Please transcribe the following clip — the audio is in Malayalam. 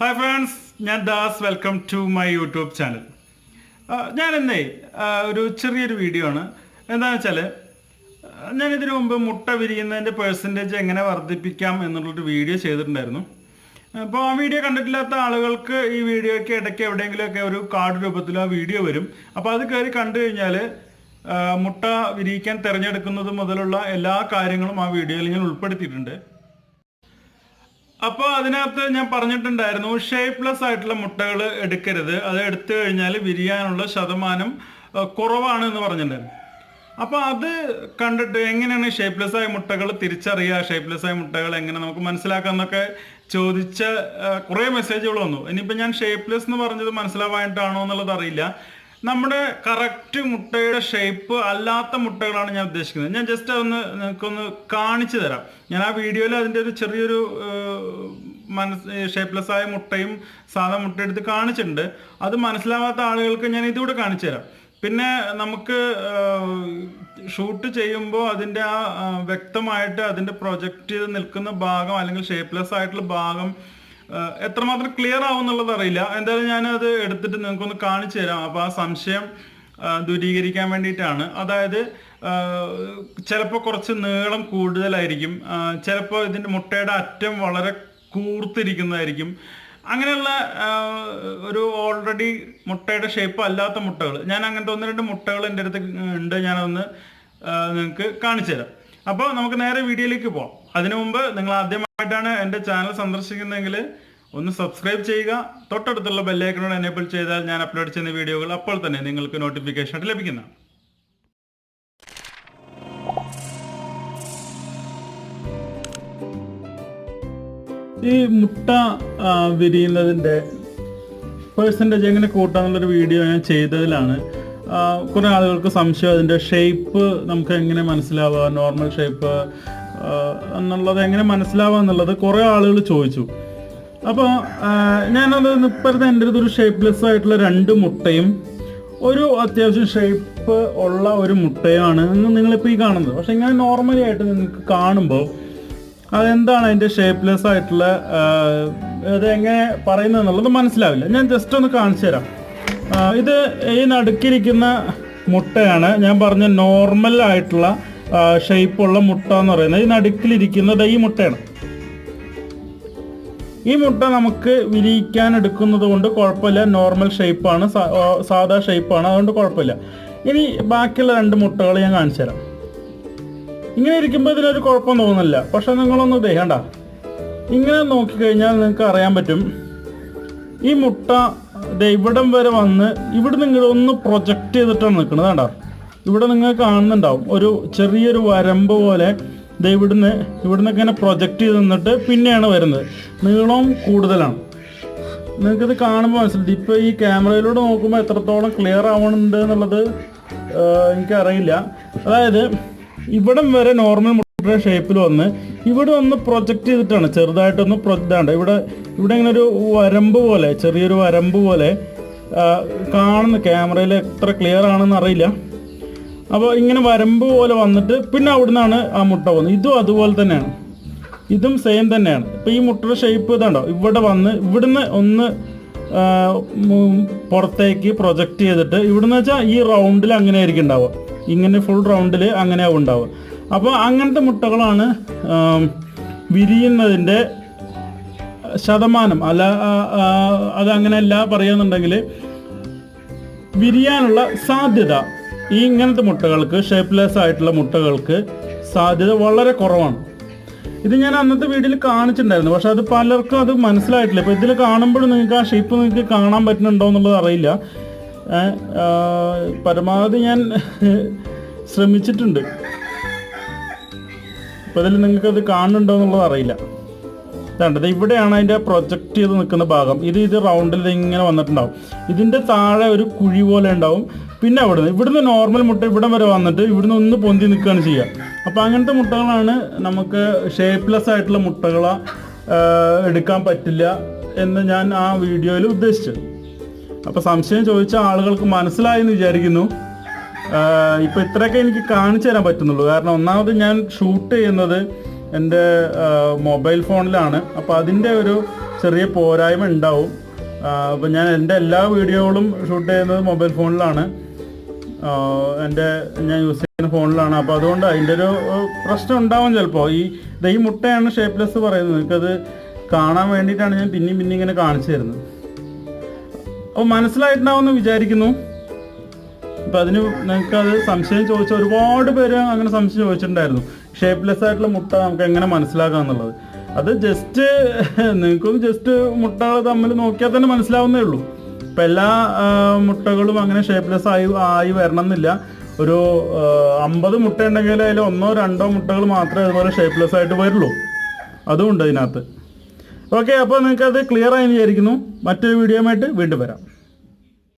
ഹായ് ഫ്രണ്ട്സ് ഞാൻ Das. Welcome to my YouTube channel ഞാൻ എന്നേ ഒരു ചെറിയൊരു വീഡിയോ ആണ്. എന്താണെന്ന് വെച്ചാൽ ഞാൻ ഇതിനു മുമ്പ് മുട്ട വിരിയുന്നതിന്റെ പേഴ്സന്റേജ് എങ്ങനെ വർദ്ധിപ്പിക്കാം എന്നുള്ളൊരു വീഡിയോ ചെയ്തിട്ടുണ്ടായിരുന്നു. അപ്പോൾ ആ വീഡിയോ കണ്ടിട്ടില്ലാത്ത ആളുകൾക്ക് ഈ വീഡിയോയ്ക്ക് ഇടയ്ക്ക് എവിടെയെങ്കിലുമൊക്കെ ഒരു കാർഡ് രൂപത്തിൽ ആ വീഡിയോ വരും. അപ്പോൾ അത് കയറി കണ്ടു കഴിഞ്ഞാൽ മുട്ട വിരിയിക്കാൻ തിരഞ്ഞെടുക്കുന്നത് മുതലുള്ള എല്ലാ കാര്യങ്ങളും ആ വീഡിയോയിൽ ഞാൻ ഉൾപ്പെടുത്തിയിട്ടുണ്ട്. അപ്പോൾ അതിനകത്ത് ഞാൻ പറഞ്ഞിട്ടുണ്ടായിരുന്നു ഷേപ്പ്ലെസ് ആയിട്ടുള്ള മുട്ടകൾ എടുക്കരുത്. അത് എടുത്തു കഴിഞ്ഞാൽ വിരിയാനുള്ള ശതമാനം കുറവാണ് എന്ന് പറഞ്ഞിട്ടുണ്ടായിരുന്നു. അപ്പോൾ അത് കണ്ടിട്ട് എങ്ങനെയാണ് ഷേപ്പ്ലെസ് ആയ മുട്ടകൾ തിരിച്ചറിയുക ഷേപ്പ്ലെസ് ആയ മുട്ടകൾ എങ്ങനെ നമുക്ക് മനസ്സിലാക്കാം എന്നൊക്കെ ചോദിച്ച കുറെ മെസ്സേജുകൾ വന്നു. ഇനിയിപ്പോൾ ഞാൻ ഷേപ്പ്ലെസ് എന്ന് പറഞ്ഞത് മനസ്സിലാവാനായിട്ടാണോ എന്നുള്ളത് അറിയില്ല. നമ്മുടെ കറക്റ്റ് മുട്ടയുടെ ഷേപ്പ് അല്ലാത്ത മുട്ടകളാണ് ഞാൻ ഉദ്ദേശിക്കുന്നത്. ഞാൻ ജസ്റ്റ് ഒന്ന് നിങ്ങൾക്കൊന്ന് കാണിച്ചു തരാം. ഞാൻ ആ വീഡിയോയിൽ അതിന്റെ ഒരു ചെറിയൊരു മനസ് ഷേപ്പ്ലെസ് ആയ മുട്ടയും സാധാ മുട്ട എടുത്ത് കാണിച്ചിട്ടുണ്ട്. അത് മനസ്സിലാവാത്ത ആളുകൾക്ക് ഞാൻ ഇതുകൂടെ കാണിച്ചു തരാം. പിന്നെ നമുക്ക് ഷൂട്ട് ചെയ്യുമ്പോൾ അതിന്റെ ആ വ്യക്തമായിട്ട് അതിന്റെ പ്രൊജക്റ്റ് ചെയ്ത് നിൽക്കുന്ന ഭാഗം അല്ലെങ്കിൽ ഷേപ്പ്ലെസ് ആയിട്ടുള്ള ഭാഗം എത്രമാത്രം ക്ലിയർ ആവും എന്നുള്ളത് അറിയില്ല. എന്തായാലും ഞാൻ അത് എടുത്തിട്ട് നിങ്ങൾക്ക് ഒന്ന് കാണിച്ചു തരാം. അപ്പോൾ ആ സംശയം ദൂരീകരിക്കാൻ വേണ്ടിയിട്ടാണ്. അതായത് ചിലപ്പോൾ കുറച്ച് നീളം കൂടുതലായിരിക്കും. ചിലപ്പോൾ ഇതിന്റെ മുട്ടയുടെ അറ്റം വളരെ കൂർത്തിരിക്കുന്നതായിരിക്കും. അങ്ങനെയുള്ള ഒരു ഓൾറെഡി മുട്ടയുടെ ഷേപ്പ് അല്ലാത്ത മുട്ടകൾ ഞാൻ അങ്ങനത്തെ ഒന്ന് രണ്ട് മുട്ടകൾ എന്റെ അടുത്ത് ഉണ്ട്. ഞാനതൊന്ന് നിങ്ങൾക്ക് കാണിച്ചു തരാം. അപ്പോൾ നമുക്ക് നേരെ വീഡിയോയിലേക്ക് പോകാം അതിനു മുമ്പ് നിങ്ങൾ ആദ്യമായിട്ടാണ് എന്റെ ചാനൽ സന്ദർശിക്കുന്നതെങ്കിൽ ഒന്ന് സബ്സ്ക്രൈബ് ചെയ്യുക. തൊട്ടടുത്തുള്ള ബെല്ലൈക്കനോട് എനേബിൾ ചെയ്താൽ ഞാൻ അപ്ലോഡ് ചെയ്യുന്ന വീഡിയോകൾ അപ്പോൾ തന്നെ നിങ്ങൾക്ക് നോട്ടിഫിക്കേഷൻ ആയിട്ട് ലഭിക്കുന്നതാണ്. ഈ മുട്ട വിരിയുന്നതിന്റെ പേഴ്സന്റേജ് എങ്ങനെ കൂട്ടാന്നുള്ളൊരു വീഡിയോ ഞാൻ ചെയ്തതിലാണ്. കുറേ ആളുകൾക്ക് സംശയം അതിന്റെ ഷേപ്പ് നമുക്ക് എങ്ങനെ മനസ്സിലാവുക നോർമൽ ഷേപ്പ് എന്നുള്ളത് എങ്ങനെ മനസ്സിലാവുക എന്നുള്ളത് കുറേ ആളുകൾ ചോദിച്ചു. അപ്പോൾ ഞാനത് ഇപ്പോഴത്തെ എന്റെ ഒരു ഷേപ്പ്ലെസ് ആയിട്ടുള്ള രണ്ട് മുട്ടയും ഒരു അത്യാവശ്യം ഷേപ്പ് ഉള്ള ഒരു മുട്ടയാണ് നിങ്ങളിപ്പോൾ ഈ കാണുന്നത്. പക്ഷേ ഇങ്ങനെ നോർമലി ആയിട്ട് നിങ്ങൾക്ക് കാണുമ്പോൾ അതെന്താണ് അതിന്റെ ഷേപ്പ്ലെസ് ആയിട്ടുള്ള അത് എങ്ങനെ പറയുന്നത് എന്നുള്ളത് മനസ്സിലാവില്ല. ഞാൻ ജസ്റ്റ് ഒന്ന് കാണിച്ചു തരാം. ഇത് ഈ നടുക്കിരിക്കുന്ന മുട്ടയാണ്. ഞാൻ പറഞ്ഞ നോർമൽ ആയിട്ടുള്ള ഷേപ്പുള്ള മുട്ട എന്ന് പറയുന്നത്. ഈ നടുക്കിലിരിക്കുന്നത് ഈ മുട്ടയാണ്. ഈ മുട്ട നമുക്ക് വിരിയിക്കാൻ എടുക്കുന്നത് കൊണ്ട് കുഴപ്പമില്ല. നോർമൽ ഷേപ്പാണ് സാധാ ഷേപ്പാണ് അതുകൊണ്ട് കുഴപ്പമില്ല. ഇനി ബാക്കിയുള്ള രണ്ട് മുട്ടകൾ ഞാൻ കാണിച്ചു തരാം. ഇങ്ങനെ ഇരിക്കുമ്പോൾ ഇതിനൊരു കുഴപ്പം തോന്നുന്നില്ല. പക്ഷെ നിങ്ങളൊന്ന് ദേഹണ്ട ഇങ്ങനെ നോക്കിക്കഴിഞ്ഞാൽ നിങ്ങൾക്ക് അറിയാൻ പറ്റും. ഈ മുട്ട ഇവിടം വരെ വന്ന് ഇവിടെ നിങ്ങൾ ഒന്ന് പ്രൊജക്റ്റ് ചെയ്തിട്ടാണ് നിൽക്കുന്നത് കണ്ടോ? ഇവിടെ നിങ്ങൾ കാണുന്നുണ്ടാവും. ഒരു ചെറിയൊരു വരമ്പ് പോലെ ദേ ഇവിടുന്ന് ഇവിടുന്ന് ഇങ്ങനെ പ്രൊജക്റ്റ് ചെയ്ത് നിന്നിട്ട് പിന്നെയാണ് വരുന്നത്. നീളവും കൂടുതലാണ്. നിങ്ങൾക്കിത് കാണുമ്പോൾ മനസ്സിലായി. ഇപ്പോൾ ഈ ക്യാമറയിലൂടെ നോക്കുമ്പോൾ എത്രത്തോളം ക്ലിയർ ആവണുണ്ട് എന്നുള്ളത് എനിക്കറിയില്ല. അതായത് ഇവിടം വരെ നോർമൽ ഷേപ്പിൽ വന്ന് ഇവിടെ ഒന്ന് പ്രൊജക്റ്റ് ചെയ്തിട്ടാണ്. ചെറുതായിട്ടൊന്ന് പ്രൊജക്റ്റാണ്ട് ഇവിടെ ഇവിടെ ഇങ്ങനെ ഒരു വരമ്പ് പോലെ ചെറിയൊരു വരമ്പ് പോലെ കാണുന്നു. ക്യാമറയിൽ എത്ര ക്ലിയർ ആണെന്ന് അറിയില്ല. അപ്പോൾ ഇങ്ങനെ വരമ്പ് പോലെ വന്നിട്ട് പിന്നെ അവിടുന്നാണ് ആ മുട്ട പോകുന്നത്. ഇതും അതുപോലെ തന്നെയാണ്. ഇതും സെയിം തന്നെയാണ്. ഇപ്പോൾ ഈ മുട്ടയുടെ ഷേപ്പ് ഇതാണ്ടോ? ഇവിടെ വന്ന് ഇവിടുന്ന് ഒന്ന് പുറത്തേക്ക് പ്രൊജക്റ്റ് ചെയ്തിട്ട് ഇവിടുന്ന് വെച്ചാൽ ഈ റൗണ്ടിൽ അങ്ങനെ ആയിരിക്കും ഉണ്ടാവുക. ഇങ്ങനെ ഫുൾ റൗണ്ടിൽ അങ്ങനെ ആവും ഉണ്ടാവുക. അപ്പോൾ അങ്ങനത്തെ മുട്ടകളാണ് വിരിയുന്നതിന്റെ ശതമാനം. അല്ല അതങ്ങനെ അല്ല അത് പറയുന്നുണ്ടെങ്കിൽ വിരിയാനുള്ള സാധ്യത. ഈ ഇങ്ങനത്തെ മുട്ടകൾക്ക് ഷേപ്പ്ലെസ് ആയിട്ടുള്ള മുട്ടകൾക്ക് സാധ്യത വളരെ കുറവാണ്. ഇത് ഞാൻ അന്നത്തെ വീഡിയോയിൽ കാണിച്ചിട്ടുണ്ടായിരുന്നു. പക്ഷെ അത് പലർക്കും അത് മനസ്സിലായിട്ടില്ല. ഇപ്പോൾ ഇതിൽ കാണുമ്പോഴും നിങ്ങൾക്ക് ആ ഷേപ്പ് നിങ്ങൾക്ക് കാണാൻ പറ്റുന്നുണ്ടോ എന്നുള്ളത് അറിയില്ല. പരമാവധി ഞാൻ ശ്രമിച്ചിട്ടുണ്ട്. ഇപ്പൊ ഇതിൽ നിങ്ങൾക്ക് അത് കാണുന്നുണ്ടോ എന്നുള്ളത് അറിയില്ല. ഇതാണ്ടത് ഇവിടെയാണ് അതിന്റെ പ്രൊജക്റ്റ് ചെയ്ത് നിൽക്കുന്ന ഭാഗം. ഇത് ഇത് റൗണ്ടിൽ ഇങ്ങനെ വന്നിട്ടുണ്ടാവും. ഇതിന്റെ താഴെ ഒരു കുഴി പോലെ ഉണ്ടാവും. പിന്നെ അവിടുന്ന് ഇവിടുന്ന് നോർമൽ മുട്ട ഇവിടെ വരെ വന്നിട്ട് ഇവിടുന്ന് ഒന്ന് പൊന്തി നിൽക്കുകയാണ് ചെയ്യുക. അപ്പോൾ അങ്ങനത്തെ മുട്ടകളാണ് നമുക്ക് ഷേപ്പ്ലെസ് ആയിട്ടുള്ള മുട്ടകളെ എടുക്കാൻ പറ്റില്ല എന്ന് ഞാൻ ആ വീഡിയോയിൽ ഉദ്ദേശിച്ചത്. അപ്പോൾ സംശയം ചോദിച്ച ആളുകൾക്ക് മനസ്സിലായി എന്ന് വിചാരിക്കുന്നു. ഇപ്പൊ ഇത്രയൊക്കെ എനിക്ക് കാണിച്ചു തരാൻ പറ്റുന്നുള്ളൂ. കാരണം ഒന്നാമത് ഞാൻ ഷൂട്ട് ചെയ്യുന്നത് എന്റെ മൊബൈൽ ഫോണിലാണ്. അപ്പോൾ അതിന്റെ ഒരു ചെറിയ പോരായ്മ ഉണ്ടാവും. അപ്പോൾ ഞാൻ എന്റെ എല്ലാ വീഡിയോകളും ഷൂട്ട് ചെയ്യുന്നത് മൊബൈൽ ഫോണിലാണ്. എന്റെ ഞാൻ യൂസ് ചെയ്യുന്ന ഫോണിലാണ്. അപ്പോൾ അതുകൊണ്ട് അതിന്റെ ഒരു പ്രശ്നം ഉണ്ടാവും ചിലപ്പോൾ ഈ ദേ മുട്ടയാണ് ഷേപ്പ്ലെസ് പറയുന്നത്. നിങ്ങൾക്കത് കാണാൻ വേണ്ടിയിട്ടാണ് ഞാൻ പിന്നെയും പിന്നെ ഇങ്ങനെ കാണിച്ചു തരുന്നത്. അപ്പോൾ മനസ്സിലായിട്ടുണ്ടാവുമെന്ന് വിചാരിക്കുന്നു. അപ്പം അതിന് നിങ്ങൾക്ക് അത് സംശയം ചോദിച്ച ഒരുപാട് പേര് അങ്ങനെ സംശയം ചോദിച്ചിട്ടുണ്ടായിരുന്നു. ഷേപ്പ്ലെസ് ആയിട്ടുള്ള മുട്ട നമുക്ക് എങ്ങനെ മനസ്സിലാക്കാം എന്നുള്ളത്. അത് ജസ്റ്റ് നിങ്ങൾക്കും ജസ്റ്റ് മുട്ടകൾ തമ്മിൽ നോക്കിയാൽ തന്നെ മനസ്സിലാവുന്നേ ഉള്ളൂ. ഇപ്പം എല്ലാ മുട്ടകളും അങ്ങനെ ഷേപ്പ്ലെസ് ആയി ആയി വരണം എന്നില്ല ഒരു അമ്പത് മുട്ട ഉണ്ടെങ്കിൽ അതിൽ ഒന്നോ രണ്ടോ മുട്ടകൾ മാത്രമേ അതുപോലെ ഷേപ്പ്ലെസ് ആയിട്ട് വരുള്ളൂ. അതും ഉണ്ട് ഇതിനകത്ത് ഓക്കെ അപ്പോൾ നിങ്ങൾക്ക് അത് ക്ലിയർ ആയി വിചാരിക്കുന്നു. മറ്റൊരു വീഡിയോ ആയിട്ട് വീണ്ടും വരാം.